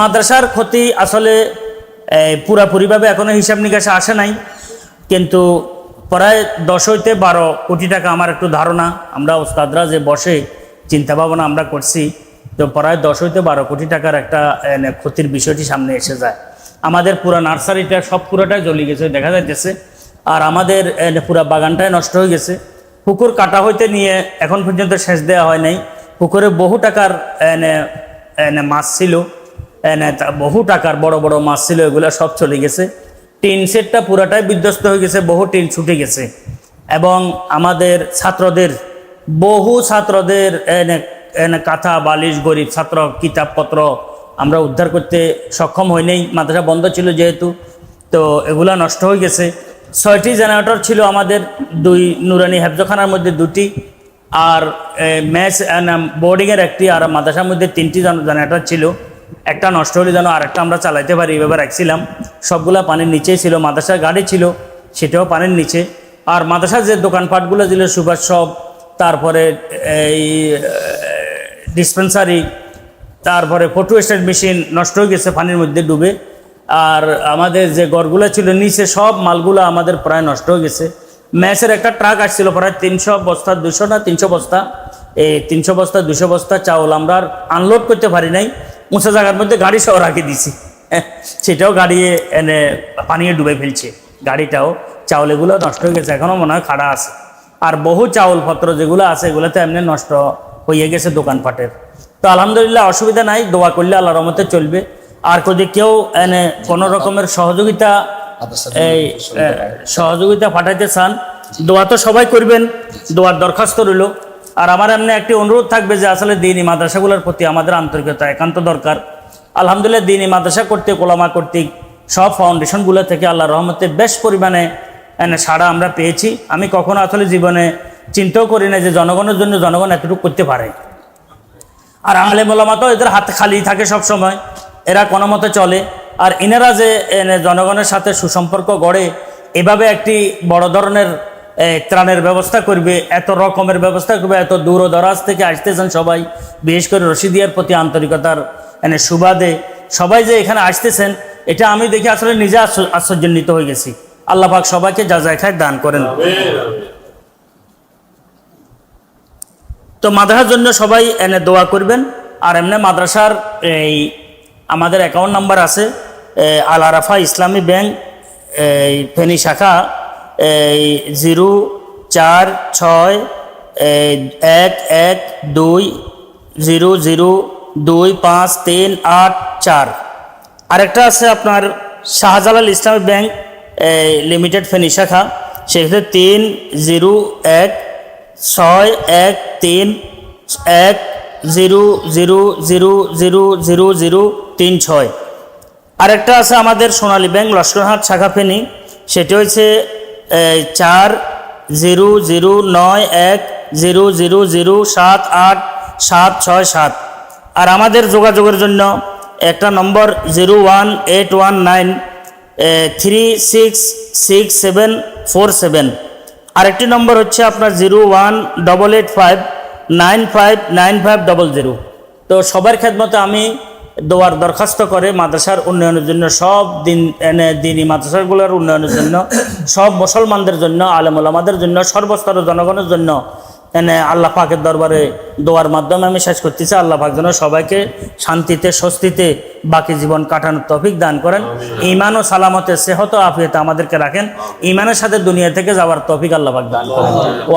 মাদ্রাসার ক্ষতি আসলে পুরাপুরিভাবে এখনও হিসাব নিকাশে আসে নাই। কিন্তু প্রায় দশ হইতে বারো কোটি টাকা আমার একটু ধারণা। আমরা ওস্তাদরা যে বসে চিন্তা ভাবনা আমরা করছি, তো প্রায় দশ হইতে বারো কোটি টাকার একটা ক্ষতির বিষয়টি সামনে এসে যায়। আমাদের পুরা নার্সারিটা সব পুরোটাই জ্বলে গেছে, দেখা যাইতেছে। আর আমাদের পুরো বাগানটাই নষ্ট হয়ে গেছে। পুকুর কাটা হইতে নিয়ে এখন পর্যন্ত শেষ দেওয়া হয় নাই। পুকুরে বহু টাকার মাছ ছিল, এনে বহু টাকার বড় বড় মাছ ছিল, এগুলো সব চলে গেছে। টিন সেটটা পুরাটাই বিধ্বস্ত হয়ে গেছে, বহু টিন ছুটে গেছে। এবং আমাদের ছাত্রদের, বহু ছাত্রদের এনে এনে কাঁথা, বালিশ, গরিব ছাত্র, কিতাবপত্র আমরা উদ্ধার করতে সক্ষম হই নাই। মাদ্রাসা বন্ধ ছিল যেহেতু, তো এগুলা নষ্ট হয়ে গেছে। ছয়টি জেনারেটর ছিল আমাদের, দুই নুরানি হেফজখানার মধ্যে দুটি। আর ম্যাচ বোর্ডিংয়ের একটি আর মাদ্রাসার মধ্যে তিনটি জেনারেটর ছিল। একটা নষ্ট হলে যেন আরেকটা আমরা চালাইতে পারি, এভাবে রাখছিলাম। সবগুলা পানির নিচেই ছিল, মাদ্রাসার গাড়ি ছিল, সেটাও পানির নিচে। আর মাদ্রাসার যে দোকানপাটগুলো ছিল, সুভাষ সব, তারপরে এই ডিসপেন্সারি, তারপরে ফটো স্টেট মেশিন নষ্ট হয়ে গেছে পানির মধ্যে ডুবে। আর আমাদের যে গড়গুলো ছিল, নিচে সব মালগুলো আমাদের প্রায় নষ্ট হয়ে গেছে। ম্যাচের একটা ট্রাক আসছিল প্রায় তিনশো বস্তা, দুশো না তিনশো বস্তা? এই তিনশো বস্তা, দুশো বস্তা চাউল আমরা আনলোড করতে পারি নাই। উঁচা জায়গার মধ্যে গাড়ি সহ রাখে দিছি। সেটাও গাড়ি এনে পানিয়ে ডুবে ফেলছে। গাড়িটাও চাউল এগুলো নষ্ট হয়ে গেছে এখনও মনে হয় খাড়া আছে। আর বহু চাউলপত্র যেগুলো আছে এগুলো তো এমনি নষ্ট হয়ে গেছে দোকানপাটের। তো আলহামদুলিল্লাহ অসুবিধা নাই, দোয়া করলে আল্লাহ রহমতে চলবে। আর যদি কেউ এনে কোনো রকমের সহযোগিতা এই সহযোগিতা পাঠাইতে চান দোয়া তো সবাই করবেন দোয়ার দরখাস্ত রইল। আর আমার এমনি একটি অনুরোধ থাকবে যে আসলে দিনই মাদ্রাসাগুলোর প্রতি আমাদের আন্তরিকতা একান্ত দরকার। আলহামদুলিল্লাহ দিনই মাদ্রাসা কর্তৃক ওলামা কর্তৃক সব ফাউন্ডেশনগুলো থেকে আল্লাহ রহমতে বেশ পরিমাণে এনে সাড়া আমরা পেয়েছি। আমি কখনো আসলে জীবনে চিন্তাও করি না যে জনগণের জন্য জনগণ এতটুকু করতে পারে। আর আলেম ওলামা তো এদের হাত খালি থাকে সব সময় এরা কোনো মতে চলে। আর এনারা যে জনগণের সাথে সুসম্পর্ক গড়ে এভাবে একটি বড় ধরনের ত্রাণের ব্যবস্থা করবে, এত রকমের ব্যবস্থা করবে, এত দূর দরাজ থেকে আসতেছেন সবাই, বিশেষ করে রশিদিয়ার প্রতি আন্তরিকতার এনে সুবাদে সবাই যে এখানে আসতেছেন, এটা আমি দেখে আসলে নিজে আশ্চ- আশ্চর্যান্বিত হয়ে গেছি। আল্লাহ পাক সবাইকে যা যায় খায় দান করেন। তো মাদ্রাসার জন্য সবাই এনে দোয়া করবেন। আর এমনি মাদ্রাসার, এই, আমাদের অ্যাকাউন্ট নাম্বার আছে। আল আরাফা ইসলামী ব্যাংক, এই ফেনী শাখা, এই জিরো চার ছয় এক এক দুই, জিরো জিরো দুই পাঁচ তিন আট চার। আরেকটা আছে আপনার শাহজালাল ইসলামী ব্যাংক লিমিটেড ফেনী শাখা, সেক্ষেত্রে তিন জিরো এক ছয় এক তিন এক zero zero zero zero zero zero তিন ছয়। আরেকটা আছে আমাদের সোনালী ব্যাংক লস্করহাট শাখা ফেনী সেটি এই, চার জিরো জিরো নয় এক জিরো জিরো জিরো সাত আট সাত ছয় সাত। আর আমাদের যোগাযোগের জন্য একটা নম্বর zero one eight one nine three six six seven four seven. আরেকটি নম্বর হচ্ছে আপনার zero one double eight five nine five nine five double zero. তো সবার খেদমতে আমি দোয়ার দরখাস্ত করে মাদ্রাসার উন্নয়নের জন্য, সব দিন, এনে দিনই মাদ্রাসাগুলোর উন্নয়নের জন্য, সব মুসলমানদের জন্য আলমুলামাদের জন্য, সর্বস্তরের জনগণের জন্য, এনে আল্লাহ পাকের দরবারে দোয়ার মাধ্যমে আমি শেষ করতেছি। আল্লাহ পাক যেন সবাইকে শান্তিতে, স্বস্তিতে বাকি জীবন কাটানোর তফিক দান করেন। ইমান ও সালামতে সেহত আফিয়তে আমাদেরকে রাখেন। ইমানের সাথে দুনিয়া থেকে যাওয়ার তফিক আল্লাহ পাক দান করেন। ও